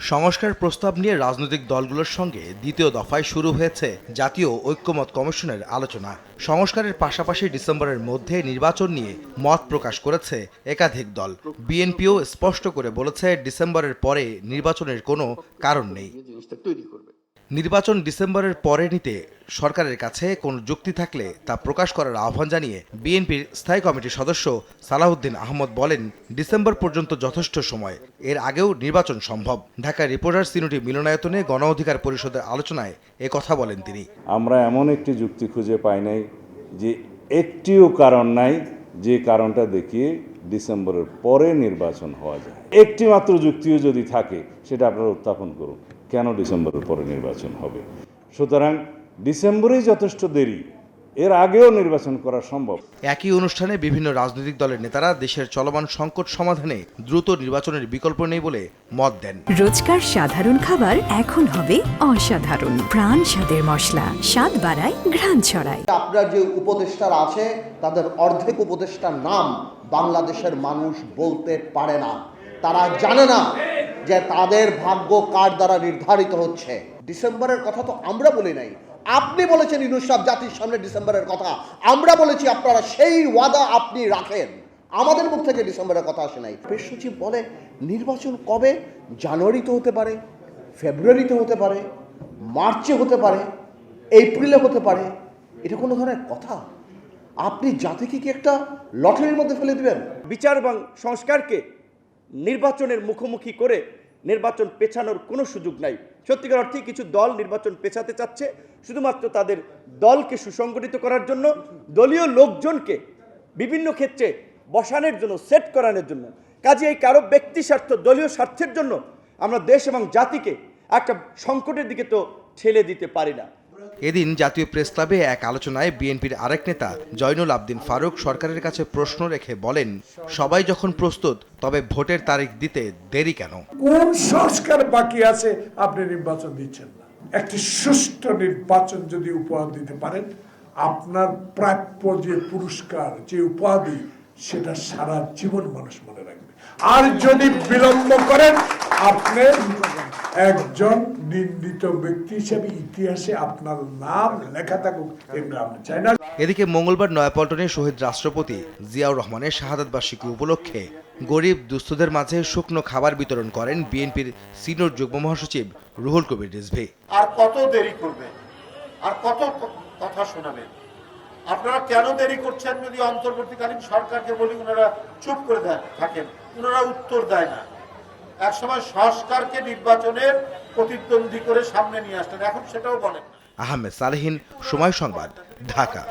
সংস্কার প্রস্তাব নিয়ে রাজনৈতিক দলগুলোর সঙ্গে দ্বিতীয় দফায় শুরু হয়েছে জাতীয় ঐক্যমত কমিশনের আলোচনা। সংস্কারের পাশাপাশি ডিসেম্বরের মধ্যে নির্বাচন নিয়ে মত প্রকাশ করেছে একাধিক দল। বিএনপিও স্পষ্ট করে বলেছে, ডিসেম্বরের পরে নির্বাচনের কোনো কারণ নেই। নির্বাচন ডিসেম্বরের পরে নিতে সরকারের কাছে কোনো যুক্তি থাকলে তা প্রকাশ করার আহ্বান জানিয়ে বিএনপির স্থায়ী কমিটির সদস্য সালাউদ্দিন আহমদ বলেন, ডিসেম্বর পর্যন্ত যথেষ্ট সময়, এর আগেও নির্বাচন সম্ভব। ঢাকা রিপোর্টার সিনুটি মিলনায়তনে গণ অধিকার পরিষদের আলোচনায় এ কথা বলেন তিনি। আমরা এমন একটি যুক্তি খুঁজে পাই নাই যে একটিও কারণ নাই যে কারণটা দেখিয়ে ডিসেম্বরের পরে নির্বাচন হওয়া যায়। একটি মাত্র যুক্তিও যদি থাকে, সেটা আপনারা উত্থাপন করুন। কেন ডিসেম্বরের পরে নির্বাচন হবে? সুতরাং ডিসেম্বরেই যথেষ্ট দেরি। এর আগেও নির্বাচন করা সম্ভব। একই অনুষ্ঠানে বিভিন্ন রাজনৈতিক দলের নেতারা দেশের চলমান সংকট সমাধানে দ্রুত নির্বাচনের বিকল্প নেই বলে মত দেন। রোজকার সাধারণ খাবার এখন হবে অসাধারণ। প্রাণ স্বাদের মশলা স্বাদ বাড়ায় ঘ্রাণ ছড়ায়। আপনার যে উপদেষ্টারা আছে তাদের অর্ধেক উপদেষ্টার নাম বাংলাদেশের মানুষ বলতে পারে না। তারা জানে না যে তাদের ভাগ্য কার দ্বারা নির্ধারিত হচ্ছে? ডিসেম্বরের কথা তো আমরা বলি নাই। আপনি বলেছেন ইনুসাব জাতির সামনে ডিসেম্বরের কথা। আমরা বলেছি আপনারা সেই ওয়াদা আপনি রাখেন। আমাদের মুখ থেকে ডিসেম্বরের কথা আসে নাই। প্রেস সচিব বলে, নির্বাচন কবে? জানুয়ারিতে হতে পারে ফেব্রুয়ারিতে হতে পারে, মার্চে হতে পারে, এপ্রিলে হতে পারে। এটা কোনো ধরনের কথা? আপনি জাতিকে কি একটা লটারির মধ্যে ফেলে দিবেন? বিচার এবং সংস্কারকে নির্বাচনের মুখোমুখি করে নির্বাচন পেছানোর কোনো সুযোগ নাই। সত্যিকার অর্থে কিছু দল নির্বাচন পেছাতে চাচ্ছে, শুধুমাত্র তাদের দলকে সুসংগঠিত করার জন্য, দলীয় লোকজনকে বিভিন্ন ক্ষেত্রে বসানোর জন্য সেট করানোর জন্য। কাজে এই কারও ব্যক্তি স্বার্থ, দলীয় স্বার্থের জন্য আমরা দেশ এবং জাতিকে একটা সংকটের দিকে তো ঠেলে দিতে পারি না। এদিন জাতীয় প্রেস ক্লাবে এক আলোচনায় বিএনপির আরেক নেতা জয়নুল আবদিন ফারুক সরকারের কাছে প্রশ্ন রেখে বলেন, সবাই যখন প্রস্তুত, তবে ভোটের তারিখ দিতে দেরি কেন? কোন সংস্কার বাকি আছে আপনি নির্বাচন দিচ্ছেন না। একটি সুষ্ঠু নির্বাচন যদি উপহার দিতে পারেন, আপনার প্রাপ্য যে পুরস্কার, যে উপাধি, সেটা সারা জীবন মানুষ মনে রাখবে। আর যদি বিলম্ব করেন, আপনি একজন নিন্দিত ব্যক্তি হিসেবে ইতিহাসে আপনার নাম লেখা থাকুক আমরা চাই না এদিকে মঙ্গলবার নয়াপল্টনে শহীদ রাষ্ট্রপতি জিয়াউর রহমানের শাহাদাত বার্ষিকী উপলক্ষে গরিব দুস্থদের মাঝে শুকনো খাবার বিতরণ করেন বিএনপির সিনিয়র যুগ্ম মহাসচিব রুহুল কবির রিজভি। আর কত দেরি করবে আর কত কথা শোনাবেন? আপনারা কেন দেরি করছেন যদি অন্তর্বর্তীকালীন সরকারকে বলি ওনারা চুপ করে থাকেন ওনারা উত্তর দেয় না। একসময় সংস্কারকে নির্বাচনের প্রতিদ্বন্দ্বী করে সামনে নিয়ে আসতেন এখন সেটাও বলেন আহমেদ সালেহীন, সময় সংবাদ, ঢাকা।